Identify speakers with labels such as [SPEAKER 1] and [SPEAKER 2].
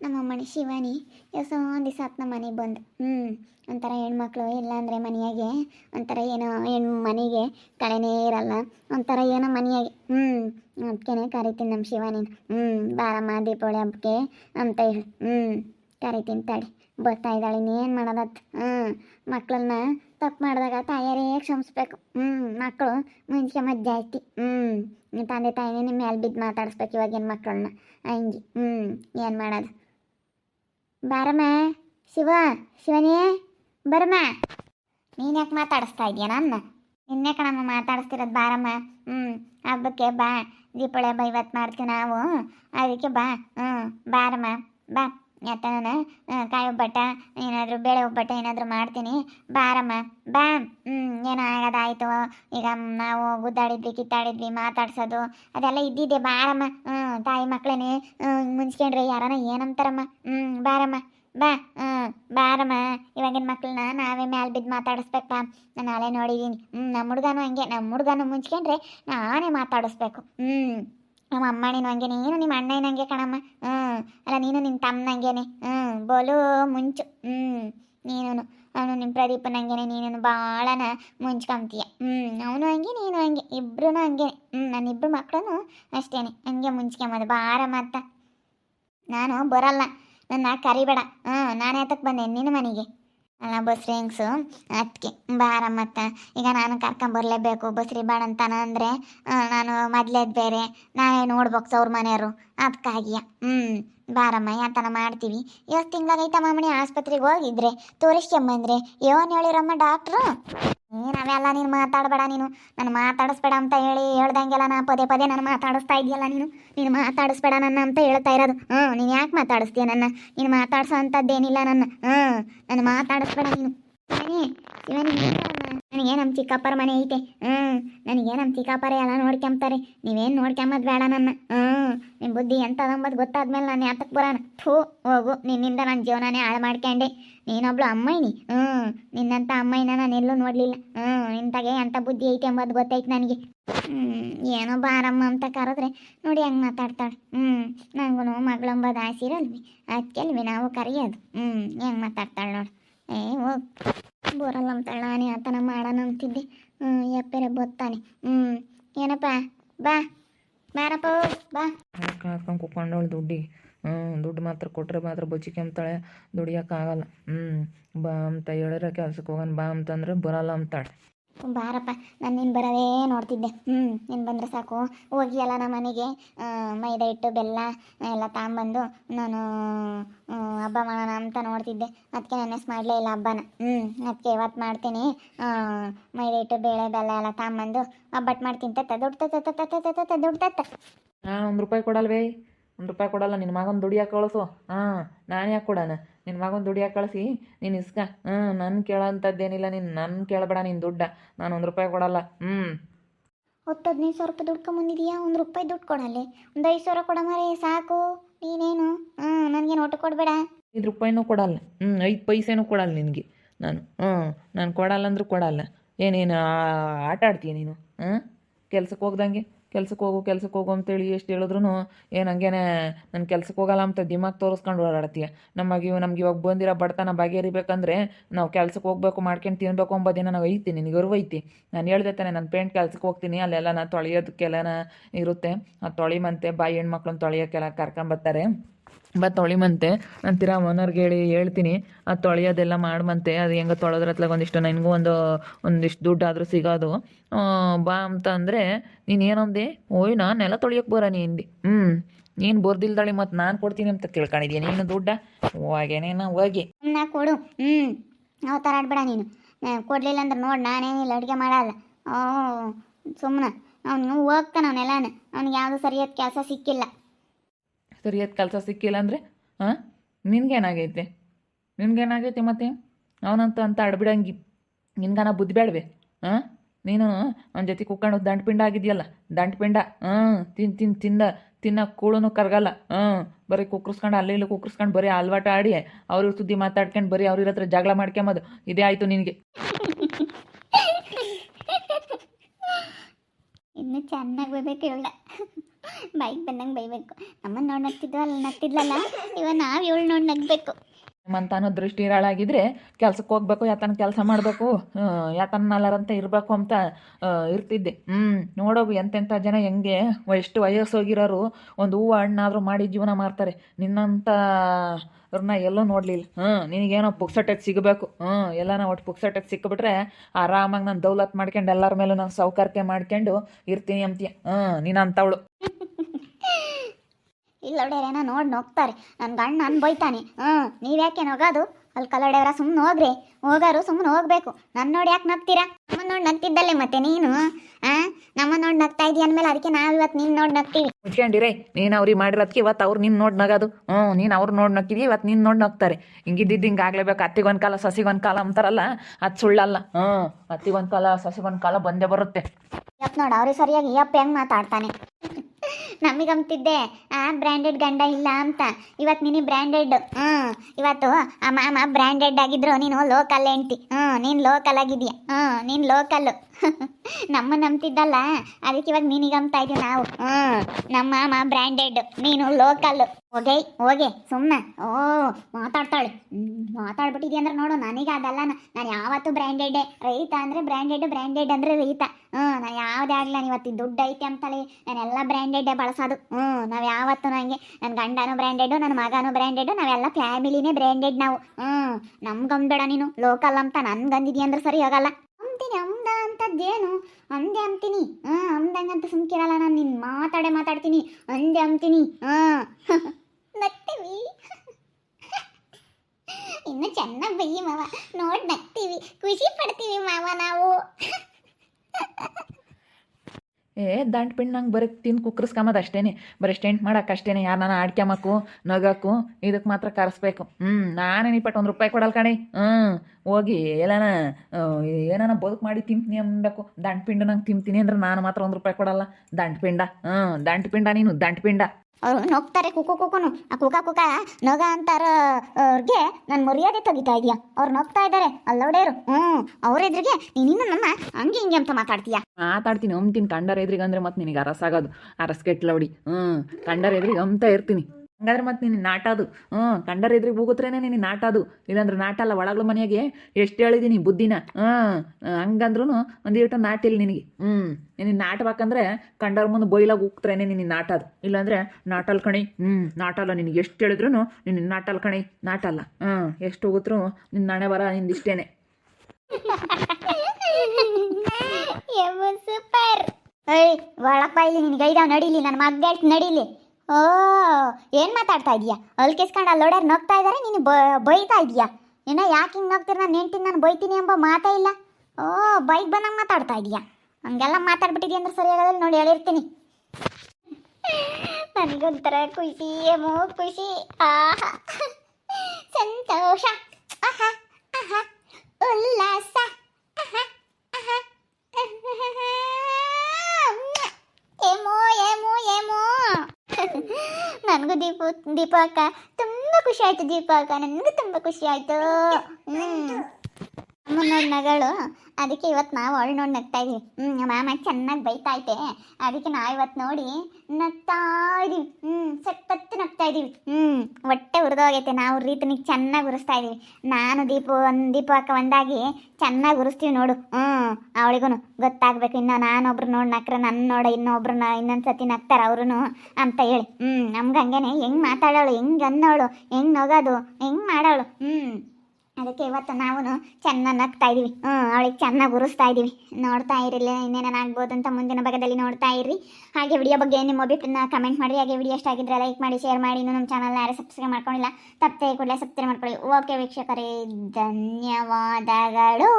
[SPEAKER 1] ನಮ್ಮ ಮನೆ ಶಿವಾನಿ ಎಷ್ಟೋ ದಿವಸ ಆತು ನಮ್ಮ ಮನೆಗೆ ಬಂದು. ಹ್ಞೂ ಒಂಥರ ಹೆಣ್ಮಕ್ಳು ಇಲ್ಲಾಂದರೆ ಮನೆಯಾಗೆ, ಒಂಥರ ಏನೋ ಹೆಣ್ಣು ಮನೆಗೆ ಕಳೆನೇ ಇರಲ್ಲ. ಒಂಥರ ಏನೋ ಮನೆಯಾಗೆ. ಹ್ಞೂ ಅದಕ್ಕೇನೆ ಕರಿತೀನಿ ನಮ್ಮ ಶಿವಾನಿನ ಹ್ಞೂ ಬಾರಮ್ಮ, ದೀಪಾವಳಿ ಹಬ್ಬಕ್ಕೆ ಅಂತ ಹೇಳಿ. ಹ್ಞೂ ಕರಿತೀನಿ ಬರ್ತಾ ಇದ್ದಾಳೆ, ಇನ್ನೇನು ಮಾಡೋದತ್ತು ಹ್ಞೂ ಮಕ್ಕಳನ್ನ ತಪ್ಪು ಮಾಡಿದಾಗ ತಾಯರೇ ಕ್ಷಮಿಸ್ಬೇಕು. ಹ್ಞೂ ಮಕ್ಕಳು ಮುಂಚೆ ಮಧ್ಯ ಜಾಸ್ತಿ ಹ್ಞೂ ತಂದೆ ತಾಯಿನೇ ನಿಮ್ಮ ಮೇಲೆ ಬಿದ್ದು ಮಾತಾಡಿಸ್ಬೇಕು ಇವಾಗಿನ ಮಕ್ಕಳನ್ನ ಹಂಗೆ. ಹ್ಞೂ ಏನು ಮಾಡೋದು? ಬಾರಮ್ಮ. ಶಿವ, ಶಿವನೇ, ಬರಮ್ಮ. ನೀನ್ಯಾಕೆ ಮಾತಾಡಿಸ್ತಾ ಇದೆಯಾ ನನ್ನ? ನಿನ್ನೆ ಕಣಮ್ಮ ಮಾತಾಡಿಸ್ತಿರೋದು ಬಾರಮ್ಮ. ಹ್ಞೂ ಹಬ್ಬಕ್ಕೆ ಬಾ. ದೀಪಾವಳಿ ಹಬ್ಬ ಇವತ್ತು ಮಾಡ್ತೀವಿ ನಾವು. ಅದಕ್ಕೆ ಬಾ. ಹ್ಞೂ ಬಾರಮ್ಮ. ಬಾ. ಯಾತ ನಾನು ಕಾಯಿ ಒಬ್ಬಟ್ಟ, ಏನಾದರೂ ಬೇಳೆ ಒಬ್ಬಟ್ಟ ಏನಾದರೂ ಮಾಡ್ತೀನಿ. ಬಾರಮ್ಮ, ಬಾ. ಹ್ಞೂ ಏನೋ ಆಗೋದಾಯ್ತು. ಈಗ ನಾವು ಗುದ್ದಾಡಿದ್ವಿ, ಕಿತ್ತಾಡಿದ್ವಿ, ಮಾತಾಡ್ಸೋದು, ಅದೆಲ್ಲ ಇದ್ದಿದ್ದೆ. ಬಾರಮ್ಮ. ಹ್ಞೂ ತಾಯಿ ಮಕ್ಕಳೇನೆ ಮುಂಚ್ಕೊಂಡ್ರೆ ಯಾರನ ಏನಂತಾರಮ್ಮ. ಹ್ಞೂ ಬಾರಮ್ಮ, ಬಾ. ಹ್ಞೂ ಬಾರಮ್ಮ. ಇವಾಗಿನ ಮಕ್ಕಳನ್ನ ನಾವೇ ಮ್ಯಾಲೆ ಬಿದ್ದು ಮಾತಾಡಿಸ್ಬೇಕಾ. ನಾನು ನಾಳೆ ನೋಡಿದ್ದೀನಿ ಹ್ಞೂ ನಮ್ಮ ಹುಡುಗನೂ ಹಂಗೆ. ನಮ್ಮ ಹುಡುಗನೂ ಮುಂಚ್ಕೊಂಡ್ರೆ ನಾನೇ ಮಾತಾಡಿಸ್ಬೇಕು. ಹ್ಞೂ ನಮ್ಮ ಅಮ್ಮ ನೀನು ಹಂಗೆ ನೀನು ನಿಮ್ಮ ಅಣ್ಣ ಹಂಗೆ ಕಣಮ್ಮ? ಹ್ಞೂ ಅಲ್ಲ, ನೀನು ನಿನ್ನ ತಮ್ಮನಂಗೇನೆ ಹ್ಞೂ ಬೋಲು ಮುಂಚು. ಹ್ಞೂ ನೀನು ಅವನು ನಿಮ್ಮ ಪ್ರದೀಪನ ಹಂಗೇನೆ. ನೀನು ಭಾಳನ ಮುಂಚ್ಕೊಂತೀಯ. ಹ್ಞೂ ಅವನು ಹಂಗೆ, ನೀನು ಹಂಗೆ. ಇಬ್ಬರೂ ಹಂಗೆ ಹ್ಞೂ ನನ್ನ ಇಬ್ಬರು ಮಕ್ಕಳು ಅಷ್ಟೇನೆ. ಹಂಗೆ ಮುಂಚ್ಕೊಂಬೋದು. ಭಾರ ಮತ್ತ ನಾನು ಬರಲ್ಲ. ನನ್ನ ಕರಿಬೇಡ. ಹ್ಞೂ ನಾನು ಯಾತಕ್ಕೆ ಬಂದೆ? ನಿನ್ನ ಮನೆಗೆ. ಅಲ್ಲ ಬಸ್ರಿಂಗ್ಸು ಅದಕ್ಕೆ ಬಾರ ಮತ್ತ. ಈಗ ನಾನು ಕರ್ಕೊಂಬರ್ಲೇಬೇಕು ಬಸ್ರಿ ಬೇಡ ಅಂತಾನ ಅಂದರೆ ನಾನು ಮೊದ್ಲೇದು ಬೇರೆ. ನಾನೇ ನೋಡ್ಬೇಕು ಅವ್ರ ಮನೆಯವರು. ಅದಕ್ಕಾಗಿಯ ಹ್ಞೂ ಬಾರಮ್ಮ, ಯಾತನ ಮಾಡ್ತೀವಿ. ಇವತ್ತು ತಿಂಗಳಾಗೈತ ಮಾಮಣಿ ಆಸ್ಪತ್ರೆಗೆ ಹೋಗಿದ್ರೆ ತೋರಿಸ್ಕೊಂಬಂದ್ರೆ ಏನು ಹೇಳಿರಮ್ಮ ಡಾಕ್ಟ್ರು. ಏನು ಅವೆಲ್ಲ ನೀನು ಮಾತಾಡಬೇಡ ನೀನು. ನಾನು ಮಾತಾಡಿಸ್ಬೇಡ ಅಂತ ಹೇಳಿ ಹೇಳ್ದಂಗೆಲ್ಲ ನಾ ಪದೇ ಪದೇ ನಾನು ಮಾತಾಡಿಸ್ತಾ ಇದೆಯಲ್ಲ ನೀನು. ನೀನು ಮಾತಾಡಿಸ್ಬೇಡ ನನ್ನ ಅಂತ ಹೇಳ್ತಾ ಇರೋದು. ಹ್ಞೂ ನೀನು ಯಾಕೆ ಮಾತಾಡಿಸ್ತೀಯ ನನ್ನ? ನೀನು ಮಾತಾಡ್ಸೋ ಅಂಥದ್ದೇನಿಲ್ಲ ನನ್ನ. ಹ್ಞೂ ನಾನು ಮಾತಾಡಿಸ್ಬೇಡ ನೀನು. ಶಿವನೇ ನನಗೆ ನಮ್ಮ ಚಿಕ್ಕಪ್ಪರ ಮನೆ ಐತೆ. ಹ್ಞೂ ನನಗೆ ನಮ್ಮ ಚಿಕ್ಕಪ್ಪರ ಎಲ್ಲ ನೋಡ್ಕೊಂಬ್ತಾರೆ ನೀವೇನು ನೋಡ್ಕೊಂಬದ್ ಬೇಡ ನನ್ನ. ಹ್ಞೂ ನಿಮ್ಮ ಬುದ್ಧಿ ಎಂಥದಂಬದು ಗೊತ್ತಾದ್ಮೇಲೆ ನಾನು ಯಾತಕ್ಕೆ ಬರೋಣ ಥೂ, ಹೋಗು, ನಿನ್ನಿಂದ ನನ್ನ ಜೀವನನೇ ಹಾಳು ಮಾಡ್ಕೊಂಡೆ. ನೀನೊಬ್ಳು ಅಮ್ಮಯ್ಯನಿ? ಹ್ಞೂ ನಿನ್ನಂಥ ಅಮ್ಮಯ್ಯನ ನಾನು ಎಲ್ಲೂ ನೋಡಲಿಲ್ಲ. ಹ್ಞೂ ನಿಂತಾಗೆ ಎಂಥ ಬುದ್ಧಿ ಐತೆ ಎಂಬುದು ಗೊತ್ತೈತೆ ನನಗೆ. ಏನೋ ಬಾರಮ್ಮ ಅಂತ ಕರೆದ್ರೆ ನೋಡಿ ಹಂಗೆ ಮಾತಾಡ್ತಾಳೆ. ಹ್ಞೂ ನನಗೂ ಮಗಳಂಬದು ಆಸಿರಲ್ವಿ ಇರಲ್ವಿ ಅದಕ್ಕೆಲ್ವಿ ನಾವು ಕರೆಯೋದು. ಹ್ಞೂ ಹೆಂಗೆ ಮಾತಾಡ್ತಾಳೆ ನೋಡು. ಏ ಹೋಗ್ ಬರಲ್ಲ ಅಂತಾಳ ನಾನೇ ಆತನ ಮಾಡೋಣ ಅಂತಿದ್ದೆ. ಹ್ಞೂ ಯಪ್ಪೇರೆ ಬತ್ತಾನೆ. ಹ್ಞೂ ಏನಪ್ಪ? ಬಾ, ಬಾರಪ್ಪ ಬಾ.
[SPEAKER 2] ಹಾಕ ಹಾಕೊಂಡು ದುಡ್ಡಿ. ದುಡ್ಡಿಗೆ ಹ್ಞೂ ದುಡ್ಡು ಮಾತ್ರ ಕೊಟ್ಟರೆ ಮಾತ್ರ ಬಚ್ಚಿಕೊಂತಾಳೆ ದುಡಿಯೋಕ್ಕಾಗಲ್ಲ ಹ್ಞೂ ಬಾ ಅಂತ ಹೇಳಿದ್ರೆ ಕೆಲ್ಸಕ್ಕೆ ಹೋಗೋಣ ಬಾ ಅಂತಂದ್ರೆ ಬರಲ್ಲ ಅಂತಾಳೆ.
[SPEAKER 1] ಬಾರಪ್ಪ ನಾನು ನೀನು ಬರೋದೇ ನೋಡ್ತಿದ್ದೆ ಹ್ಞೂ ನೀನು ಬಂದರೆ ಸಾಕು ಹೋಗಿ ಎಲ್ಲ ನಮ್ಮ ಮನೆಗೆ ಮೈದಾ ಹಿಟ್ಟು ಬೆಲ್ಲ ಎಲ್ಲ ತಗೊಂಬಂದು ನಾನು ಹಬ್ಬ ಮಾಡೋಣ ಅಂತ ನೋಡ್ತಿದ್ದೆ ಅದಕ್ಕೆ ನೆನೆಸ್ ಮಾಡಲೇ ಇಲ್ಲ ಹಬ್ಬನ ಹ್ಞೂ ಅದಕ್ಕೆ ಇವತ್ತು ಮಾಡ್ತೀನಿ ಮೈದಾ ಹಿಟ್ಟು ಬೇಳೆ ಬೆಲ್ಲ ಎಲ್ಲ ತಗೊಂಬಂದು ಒಬ್ಬಟ್ಟು ಮಾಡ್ತೀನಿ ತತ್ತ ದುಡ್ಡು ತತ್ತ ತತ್ತ ತತ್ತ ತತ್ತ ದುಡ್ಡು ತತ್ತ
[SPEAKER 2] ಒಂದು ರೂಪಾಯಿ ಕೊಡಲ್ವೇ ಒಂದು ರೂಪಾಯಿ ಕೊಡಲ್ಲ ನಿನ್ನ ಮಗನ ದುಡಿಯಾಕೆ ಕಳಿಸು? ಹಾಂ ನಾನು ಯಾಕೆ ಕೊಡೋಣ? ನಿನ್ನ ಮಗನ ದುಡಿಯಾಕೆ ಕಳಿಸಿ? ನೀನು ಇಸ್ಕ. ಹಾಂ ನನ್ನ ಕೇಳೋಂಥದ್ದೇನಿಲ್ಲ ನೀನು ನನ್ನ ಕೇಳಬೇಡ ನಿನ್ನ ದುಡ್ಡ. ನಾನು ಒಂದು ರೂಪಾಯಿ ಕೊಡಲ್ಲ. ಹ್ಞೂ
[SPEAKER 1] ಹತ್ತು ಹದಿನೈದು ಸಾವಿರ ರೂಪಾಯಿ ದುಡ್ಕೊಂಬಂದಿದೀಯಾ ಒಂದು ರೂಪಾಯಿ ದುಡ್ಡು ಕೊಡಲ್ಲೇ? ಒಂದು ಐದು ಸಾವಿರ ಕೊಡ ಮರೆ ಸಾಕು. ನೀನೇನು? ಹ್ಞೂ ನನಗೆ ಒಟ್ಟು ಕೊಡಬೇಡ?
[SPEAKER 2] ಐದು ರೂಪಾಯಿನೂ ಕೊಡಲ್ಲ. ಹ್ಞೂ ಐದು ಪೈಸೆನೂ ಕೊಡಲ್ಲ ನಿನಗೆ. ನಾನು ಹ್ಞೂ ನಾನು ಕೊಡಲ್ಲ ಅಂದ್ರೂ ಕೊಡಲ್ಲ. ಏನೇನು ಆಟ ಆಡ್ತೀಯ ನೀನು? ಹಾಂ ಕೆಲ್ಸಕ್ಕೆ ಹೋಗ್ದಂಗೆ? ಕೆಲ್ಸಕ್ಕೆ ಹೋಗು ಕೆಲ್ಸಕ್ಕೆ ಹೋಗು ಅಂತೇಳಿ ಎಷ್ಟು ಹೇಳಿದ್ರು ಏನು ಹಂಗೇನೆ ನಾನು ಕೆಲ್ಸಕ್ಕೆ ಹೋಗಲ್ಲ ಅಂತ ದಿಮಾಗ್ ತೋರಿಸ್ಕೊಂಡು ಓಡಾಡ್ತೀಯ ನಮಗೆ ನಮ್ಗೆ ಇವಾಗ ಬಂದಿರೋ ಬಡತನ ಬಗೆಹರಿಬೇಕಂದ್ರೆ ನಾವು ಕೆಲ್ಸಕ್ಕೆ ಹೋಗ್ಬೇಕು, ಮಾಡ್ಕೊಂಡು ತಿನ್ಬೇಕು ಅಂಬೋದಿನ ನಾವು ಐತಿ, ನಿನಗೆ ಐತಿ. ನಾನು ಹೇಳ್ದೆ ತಾನೆ, ನಾನು ಪೇಂಟ್ ಕೆಲ್ಸಕ್ಕೆ ಹೋಗ್ತೀನಿ ಅಲ್ಲೆಲ್ಲ ನಾನು ತೊಳೆಯೋದಕ್ಕೆಲ್ಲ ಇರುತ್ತೆ. ಆ ತೊಳಿಮಂತೆ ಬಾಯಿ ಹೆಣ್ಮಕ್ಳನ್ನ ತೊಳೆಯೋಕ್ಕೆಲ್ಲ ಕರ್ಕೊಂಬರ್ತಾರೆ ಬಾ ತೊಳಿಮಂತೆ ನಾನು ತಿರಾ ಓನರ್ಗೆ ಹೇಳಿ ಹೇಳ್ತೀನಿ. ಅದು ತೊಳೆಯೋದೆಲ್ಲ ಮಾಡಮಂತೆ ಅದು ಹೆಂಗೆ ತೊಳೆದ್ರತ್ಲಾಗ ಒಂದಿಷ್ಟು ನನಗೂ ಒಂದು, ಒಂದಿಷ್ಟು ದುಡ್ಡು ಆದರೂ ಸಿಗೋದು ಬಾ ಅಂತ ಅಂದರೆ, ನೀನು ಏನಂದೆ ಓಯ್ ನೆಲ ತೊಳಿಯೋಕೆ ಬರ ನೀಂದು ಹ್ಞೂ ನೀನು ಬರ್ದಿಲ್ದಾಳಿ ಮತ್ತು ನಾನು ಕೊಡ್ತೀನಿ ಅಂತ ತಿಳ್ಕೊಂಡಿದ್ಯಾ ನೀನು ದುಡ್ಡ? ಹೋಗೇನೇನ ಹೋಗಿ.
[SPEAKER 1] ನಾ ಕೊಡು. ಹ್ಞೂ ನಾವು ಥರ ನೀನು. ನಾ ಕೊಡಲಿಲ್ಲ ಅಂದ್ರೆ ನೋಡಿ, ನಾನೇನಿಲ್ಲ, ಅಡುಗೆ ಮಾಡಲ್ಲ. ಓ ಸುಮ್ಮನೆ ಅವ್ನು ಹೋಗ್ತಾನೆ ಅವನೆಲ್ಲಾನು ಅವ್ನಿಗೆ ಯಾವುದು ಸರಿಯಾದ ಕೆಲಸ ಸಿಕ್ಕಿಲ್ಲ.
[SPEAKER 2] ಸರಿಯಾದ ಕೆಲಸ ಸಿಕ್ಕಿಲ್ಲ ಅಂದರೆ ಹಾಂ ನಿನಗೇನಾಗೈತೆ? ನಿನಗೇನಾಗೈತೆ ಮತ್ತೆ? ಅವನಂತ ಅಂತ ಅಡ್ಬಿಡಂಗಿ. ನಿನ್ಗನ ಬುದ್ಧಿ ಬೇಡವೆ ಹಾಂ ನೀನು ಅವನ ಜೊತೆ ಕುಕ್ಕೊಂಡು ದಂಟಪಿಂಡ ಆಗಿದೆಯಲ್ಲ ಪಿಂಡ ಹಾಂ ತಿನ್ ತಿನ್, ತಿಂದ, ತಿನ್ನ ಕೂಳೂ ಕರಗಲ್ಲ ಹಾಂ ಬರೀ ಕುಕ್ಕರ್ಸ್ಕೊಂಡು ಅಲ್ಲಿ ಇಲ್ಲಿ ಕುಕ್ಕರ್ಸ್ಕೊಂಡು ಬರೀ ಅಲ್ವಾಟ ಆಡಿ, ಅವ್ರ ಸುದ್ದಿ ಮಾತಾಡ್ಕೊಂಡು ಬರೀ ಅವ್ರ ಹತ್ರ ಜಗಳ ಮಾಡ್ಕೊಂಬೋದು. ಇದೇ ಆಯಿತು ನಿನಗೆ.
[SPEAKER 1] ಇನ್ನು ಚೆನ್ನಾಗಿ ಬರಬೇಕು ಬೈಕ್ ಬಂದಂಗೆ ಬೈಬೇಕು. ನಮ್ಮನ್ನು ನೋಡಿ ನಗ್ತಿದ್ವಲ್ಲ ನಗ್ತಿದ್ಲಲ್ಲ, ಇವ ನಾವು ಇವಳು ನೋಡಿ ನಗ್ಬೇಕು.
[SPEAKER 2] ಅನ್ನೋ ದೃಷ್ಟಿ ಇರಾಳಾಗಿದ್ರೆ ಕೆಲ್ಸಕ್ಕೆ ಹೋಗ್ಬೇಕು, ಯಾತನ ಕೆಲಸ ಮಾಡಬೇಕು ಯಾತನಲ್ಲರಂತ ಇರಬೇಕು ಅಂತ ಇರ್ತಿದ್ದೆ. ಹ್ಞೂ ನೋಡೋಗು ಎಂತೆಂಥ ಜನ ಹೆಂಗೆ, ಎಷ್ಟು ವಯಸ್ಸೋಗಿರೋರು, ಒಂದು ಹೂವು ಹಣ್ಣಾದರೂ ಮಾಡಿ ಜೀವನ ಮಾಡ್ತಾರೆ. ನಿನ್ನಂಥ ಅವ್ರನ್ನ ಎಲ್ಲೂ ನೋಡಲಿಲ್ಲ. ಹ್ಞೂ ನಿನಗೇನೋ ಪುಕ್ಸಟೆಗೆ ಸಿಗಬೇಕು. ಹ್ಞೂ ಎಲ್ಲನ ಒಟ್ಟು ಪುಕ್ಸಟೆಗೆ ಸಿಕ್ಕಿಬಿಟ್ರೆ ಆರಾಮಾಗಿ ನಾನು ದೌಲತ್ ಮಾಡ್ಕೊಂಡು ಎಲ್ಲರ ಮೇಲೂ ನಾನು ಸೌಕರ್ಯ ಮಾಡ್ಕೊಂಡು ಇರ್ತೀನಿ ಅಂತೀಯ. ಹ್ಞೂ ನೀನು ಅಂಥವಳು
[SPEAKER 1] ಇಲ್ಲ ನೋಡ್ಯಾರೇನೋ ನೋಡಿ ನೋಗ್ತಾರೆ. ನನ್ನ ಗಂಡ ನಾನು ಬೈತಾನೆ. ಹ್ಞೂ ನೀವ್ಯಾಕೆ ನೋಗೋದು? ಅಲ್ಲಿ ಕಲ್ಲೊಡೆಯವರ ಸುಮ್ಮನೆ ಹೋಗ್ರಿ. ಹೋಗಾರು ಸುಮ್ಮನೆ ಹೋಗ್ಬೇಕು. ನನ್ನ ನೋಡಿ ಯಾಕೆ ನಗ್ತೀರಾ? ನಮ್ಮನ್ನ ನೋಡಿ ನಗ್ತಿದ್ದಲ್ಲೇ ಮತ್ತೆ ನೀನು ಆ? ನಮ್ಮನ್ನ ನೋಡಿ ನಗ್ತಾ ಇದೀಯ ಅಂದಮೇಲೆ ಅದಕ್ಕೆ ನಾವು ಇವತ್ತು ನಿನ್ನ ನೋಡಿ ನಗ್ತೀವಿ.
[SPEAKER 2] ಮುಚ್ಕೊಂಡಿರೇ ನೀನು ಅವ್ರಿಗೆ ಮಾಡಿರೋದಕ್ಕೆ ಇವತ್ತು ಅವ್ರು ನಿನ್ನ ನೋಡಿ ನಗೋದು. ಹ್ಞೂ ನೀನು ಅವ್ರು ನೋಡಿ ನಕ್ಕಿದ್ವಿ ಇವತ್ತು ನಿನ್ನ ನೋಡಿ ನಗ್ತಾರೆ. ಹಿಂಗಿದ್ದಿದ್ದು ಹಿಂಗೆ ಆಗ್ಲೇಬೇಕು ಅತ್ತಿಗೊಂದು ಕಾಲ ಸಸಿಗೊಂದು ಕಾಲ ಅಂತಾರಲ್ಲ ಅದು ಸುಳ್ಳಲ್ಲ. ಹ್ಞೂ ಅತ್ತಿಗೊಂದು ಕಾಲ ಸಸಿಗೊಂದು ಕಾಲ ಬಂದೇ ಬರುತ್ತೆ.
[SPEAKER 1] ಯಪ್ಪ ನೋಡಿ ಅವ್ರಿಗೆ ಸರಿಯಾಗಿ ಯಪ್ಪ ಹೆಂಗೆ ಮಾತಾಡ್ತಾನೆ. ನಮಗಂತಿದ್ದೆ ಆ ಬ್ರ್ಯಾಂಡೆಡ್ ಗಂಡ ಇಲ್ಲ ಅಂತ. ಇವತ್ತು ನೀನು ಬ್ರ್ಯಾಂಡೆಡ್ ಹ್ಞೂ ಇವತ್ತು ಆ ಮಾಮ ಬ್ರ್ಯಾಂಡೆಡ್ ಆಗಿದ್ರು, ನೀನು ಲೋಕಲ್ ಹೆಂಡ್ತಿ. ಹ್ಞೂ ನೀನು ಲೋಕಲ್ ಆಗಿದೀಯ? ಹ್ಞೂ ನೀನು ಲೋಕಲ್ಲು ನಮ್ಮ ನಂಬ್ತಿದ್ದಲ್ಲ ಅದಕ್ಕೆ ಇವಾಗ ನಿನಗೆ ಅಂಬ್ತಾ ಇದೀವಿ ನಾವು. ಹ್ಞೂ ನಮ್ಮ ಮಾಮ ಬ್ರ್ಯಾಂಡೆಡ್ ನೀನು ಲೋಕಲ್ಲು ಹೋಗೇ, ಹೋಗೆ ಸುಮ್ಮನೆ ಓ, ಮಾತಾಡ್ತಾಳೆ. ಮಾತಾಡ್ಬಿಟ್ಟಿದ್ಯ ಅಂದ್ರೆ ನೋಡು, ನನಗೆ ಅದಲ್ಲ. ನಾನು ಯಾವತ್ತೂ ಬ್ರ್ಯಾಂಡೆಡ್ ರೈತ ಅಂದರೆ ಬ್ರ್ಯಾಂಡೆಡ್ ಬ್ರ್ಯಾಂಡೆಡ್ ಅಂದರೆ ರೈತ. ಹ್ಞೂ ನಾನು ಯಾವುದೇ ಆಗಲಿ ನಾನು ಇವತ್ತಿನ ದುಡ್ಡು ಐತೆ ಅಂತಲೇ. ನಾನೆಲ್ಲ ಬ್ರ್ಯಾಂಡೆಡ್ಡೇ ಬಳಸೋದು. ಹ್ಞೂ ನಾವು ಯಾವತ್ತೂ ನನಗೆ ನನ್ನ ಗಂಡನೂ ಬ್ರ್ಯಾಂಡೆಡು ನನ್ನ ಮಗನೂ ಬ್ರ್ಯಾಂಡೆಡು ನಾವೆಲ್ಲ ಫ್ಯಾಮಿಲಿನೇ ಬ್ರ್ಯಾಂಡೆಡ್ ನಾವು. ಹ್ಞೂ ನಮ್ಗಂಬೇಡ ನೀನು. ಲೋಕಲ್ ಅಂತ ನನ್ಗಂದಿದ್ಯ ಅಂದ್ರೆ ಸರಿ ಹೋಗಲ್ಲ. ಅಂತೀನಿ, ಅಂದ ಅಂತದ್ದೇನು ಅಂದೆ ಅಂತೀನಿ. ಹ್ಞೂ ಅಂದಂಗಂತ ಸುಮ್ಕಿರಲ್ಲ ನಾನು ನಿನ್ನ ಮಾತಾಡೇ ಮಾತಾಡ್ತೀನಿ. ಅಂದೆ ಅಂತೀನಿ. ಹಾಂ ನಗ್ತೀವಿ ಇನ್ನು ಚೆನ್ನಾಗಿ ಬೈಯಿ ಮಾವ ನೋಡಿ ನಗ್ತೀವಿ ಖುಷಿ ಪಡ್ತೀವಿ ಮಾವ ನಾವು
[SPEAKER 2] ಏ ದಂಟ್ ಪಿಂಡ್ ನಂಗೆ ಬರೀ ತಿಂದು ಕುಕ್ಕರ್ಸ್ಕೊಂಬದು ಅಷ್ಟೇನೆ. ಬರೀ ಸ್ಟೆಂಟ್ ಮಾಡಕ್ಕೆ ಅಷ್ಟೇನೆ. ಯಾರನ್ನ ಆಡ್ಕ್ಯಮಕ್ಕು ನಗಾಕು ಇದಕ್ಕೆ ಮಾತ್ರ ಕರೆಸ್ಬೇಕು. ಹ್ಞೂ ನಾನೇ ನಿಪ್ಪಟ್ಟು ಒಂದು ರೂಪಾಯಿ ಕೊಡಲ್ಲ ಕಣೆ. ಹ್ಞೂ ಹೋಗಿ, ಎಲ್ಲನ ಏನಾನ ಬದುಕು ಮಾಡಿ ತಿಂತೀನಿ ಅನ್ಬೇಕು ದಂಟ್ ಪಿಂಡ ನಂಗೆ ತಿಂತೀನಿ ಅಂದ್ರೆ ನಾನು ಮಾತ್ರ ಒಂದು ರೂಪಾಯಿ ಕೊಡಲ್ಲ. ದಂಟ್ ಪಿಂಡ ಹ್ಞೂ ದಂಟ್ ಪಿಂಡ ನೀನು, ದಂಟ್ ಪಿಂಡ.
[SPEAKER 1] ಅವರು ನಗ್ತಾರೆ ಕುಕು ಕುಕುನು ಆ ಕುಕ ಕುಕ ನಗ ಅಂತಾರ ಅವ್ರಿಗೆ ನಾನು ಮರ್ಯಾದೆ ತೆಗಿತಾ ಇದೆಯಾ? ಅವ್ರು ನಗ್ತಾ ಇದ್ದಾರೆ ಅಲ್ಲವಡೇರು ಹ್ಞೂ ಅವ್ರ ಎದುರಿಗೆ ನೀನಿನ್ನು ನಮ್ಮ ಹಂಗೆ ಹಿಂಗೆ ಅಂತ ಮಾತಾಡ್ತೀಯ?
[SPEAKER 2] ಮಾತಾಡ್ತೀನಿ ಅಮ್ತೀನಿ ಕಂಡರ ಎದ್ರಿಗೆ ಅಂದ್ರೆ ಮತ್ತೆ ನಿನಗೆ ಅರಸಾಗೋದು. ಅರಸ್ಕೆಟ್ಲವಡಿ ಹ್ಞೂ ಕಂಡರ ಎದ್ರಿಗೆ ಅಂತ ಇರ್ತೀನಿ. ಹಂಗಾದ್ರೆ ಮತ್ತೆ ನಿನ್ನ ನಾಟದು ಹ್ಞೂ ಕಂಡರ ಇದ್ರಿಗೆ ಹೋಗುತ್ತೇನೆ ನಿನ್ನ ನಾಟದು ಇಲ್ಲಾಂದ್ರೆ ನಾಟ ಅಲ್ಲ, ಒಳಗಳು ಮನೆಯಾಗೆ ಎಷ್ಟು ಹೇಳಿದೀನಿ ಬುದ್ಧಿನ. ಹ್ಞೂ ಹಂಗಂದ್ರೂ ಒಂದಿಟ್ಟು ನಾಟಿಲ್ಲ ನಿನಗೆ. ಹ್ಞೂ ನಿನ್ನ ನಾಟಬೇಕಂದ್ರೆ ಕಂಡರ ಮುಂದೆ ಬೊಯ್ಲಾಗ ಹೋಗ್ತರೇನೆ ನಿನ್ನ ನಾಟದು ಇಲ್ಲಾಂದ್ರೆ ನಾಟಲ್ ಕಣಿ. ಹ್ಞೂ ನಾಟಲ್ಲ ನಿನಗೆ. ಎಷ್ಟು ಹೇಳಿದ್ರು ನಿನ್ನ ನಾಟಲ್ ಕಣಿ. ನಾಟಲ್ಲ ಹ್ಞೂ ಎಷ್ಟು ಹೋಗುತ್ತರು ನಿನ್ನ ನಾಣೆ ಬರ ನಿಂದಿಷ್ಟೇನೆ
[SPEAKER 1] ಸೂಪರ್. ಏಯ್ ಒಳಪ್ಪ ಇಲ್ಲಿ, ನಿನ್ಗೆ ಐದಾವ್ ನಡೀಲಿ ನನ್ನ ಮಗ್ಗ ನಡೀಲಿ. ಓ, ಏನು ಮಾತಾಡ್ತಾ ಇದೀಯಾ? ಅಲ್ಲಿ ಕಿಸ್ಕೊಂಡು ಅಲ್ಲೋಡ್ಯಾರ ನಗ್ತಾ ಇದ್ದಾರೆ ನೀನು ಬೈತಾ ಇದೀಯಾ? ಇನ್ನ ಯಾಕೆ ಹಿಂಗೆ ನಗ್ತೀರ? ನಾನು ನೆಂಟಿನ ನಾನು ಬೈತೀನಿ ಎಂಬ ಮಾತೇ ಇಲ್ಲ. ಓ, ಬೈಕ್ ಬಂದಂಗೆ ಮಾತಾಡ್ತಾ ಇದೀಯಾ? ಹಂಗೆಲ್ಲ ಮಾತಾಡ್ಬಿಟ್ಟಿದ್ಯಾ ಅಂದ್ರೆ ಸರಿಯಾಗಲ್ಲ ನೋಡಿ ಹೇಳಿರ್ತೀನಿ. ನನಗೊಂಥರ ಖುಷಿ ಏಮೋ ಖುಷಿ. ಆಹಾ ಸಂತೋಷ. ಆಹಾ ಆಹಾ ಉಲ್ಲಾಸ ಆಹಾ ಆಹಾ ಏಮೋ ಏಮೋ ಏಮೋ ನನಗೂ ದೀಪ ದೀಪ ಅಕ್ಕ ತುಂಬ ಖುಷಿ ಆಯ್ತು ದೀಪ ಅಕ್ಕ ನನಗೂ ತುಂಬ ಖುಷಿ ಆಯ್ತು. ಹ್ಮ್. ಅಮ್ಮ ನೋಡಿ ನಗಳು ಅದಕ್ಕೆ ಇವತ್ತು ನಾವು ಅವಳು ನೋಡಿ ನಗ್ತಾ ಇದೀವಿ. ಮಾಮ ಚೆನ್ನಾಗಿ ಐತೆ ಅದಕ್ಕೆ ನಾ ಇವತ್ತು ನೋಡಿ ನಗ್ತಾ ಇದೀವಿ. ಹ್ಞೂ ಸಖತ್ತು ನಗ್ತಾ ಇದೀವಿ. ಹ್ಞೂ ಹೊಟ್ಟೆ ಉರಿದೋಗೈತೆ. ನಾವು ರೀತಿನಿಗೆ ಚೆನ್ನಾಗಿ ಉರಿಸ್ತಾ ಇದೀವಿ. ನಾನು ದೀಪ, ಒಂದು ದೀಪ ಅಕ್ಕ ಒಂದಾಗಿ ಚೆನ್ನಾಗಿ ಉರಿಸ್ತೀವಿ ನೋಡು. ಹ್ಞೂ ಅವಳಿಗೂ ಗೊತ್ತಾಗ್ಬೇಕು. ಇನ್ನು ನಾನೊಬ್ರು ನೋಡಿ ನಕ್ರೆ ನನ್ನ ನೋಡ ಇನ್ನೊಬ್ರು ಇನ್ನೊಂದು ಸತಿ ನಗ್ತಾರ ಅವ್ರು ಅಂತ ಹೇಳಿ. ಹ್ಞೂ ನಮ್ಗೆ ಹಂಗೇನೆ ಹೆಂಗೆ ಮಾತಾಡೋಳು, ಹೆಂಗೆ ಅನ್ನೋಳು, ಹೆಂಗೆ ನಗೋದು, ಹೆಂಗೆ ಮಾಡೋಳು. ಹ್ಞೂ ಅದಕ್ಕೆ ಇವತ್ತು ನಾವು ಚೆನ್ನಾಗಿ ನಗ್ತಾ ಇದೀವಿ. ಹ್ಞೂ ಅವಳಿಗೆ ಚೆನ್ನಾಗಿ ಉರಿಸ್ತಾ ಇದೀವಿ. ನೋಡ್ತಾ ಇರಲಿಲ್ಲ, ಇನ್ನೇನೇನು ಆಗ್ಬೋದು ಅಂತ ಮುಂದಿನ ಭಾಗದಲ್ಲಿ ನೋಡ್ತಾ ಇರ್ರಿ. ಹಾಗೆ ವಿಡಿಯೋ ಬಗ್ಗೆ ನಿಮ್ಮ ಅಭಿಪ್ರಾಯ ಕಮೆಂಟ್ ಮಾಡಿ. ಹಾಗೆ ವಿಡಿಯೋ ಇಷ್ಟ ಆಗಿದ್ರೆ ಲೈಕ್ ಮಾಡಿ ಶೇರ್ ಮಾಡಿ. ಇನ್ನೂ ನಮ್ಮ ಚಾನಲ್ನ ಯಾರು ಸಬ್ಸ್ಕ್ರೈಬ್ ಮಾಡ್ಕೊಂಡಿಲ್ಲ, ತಪ್ಪದೆ ಕೂಡಲೇ ಸಬ್ಸ್ಕ್ರೈಬ್ ಮಾಡ್ಕೊಳ್ಳಿ. ಓಕೆ ವೀಕ್ಷಕರೇ, ಧನ್ಯವಾದಗಳು.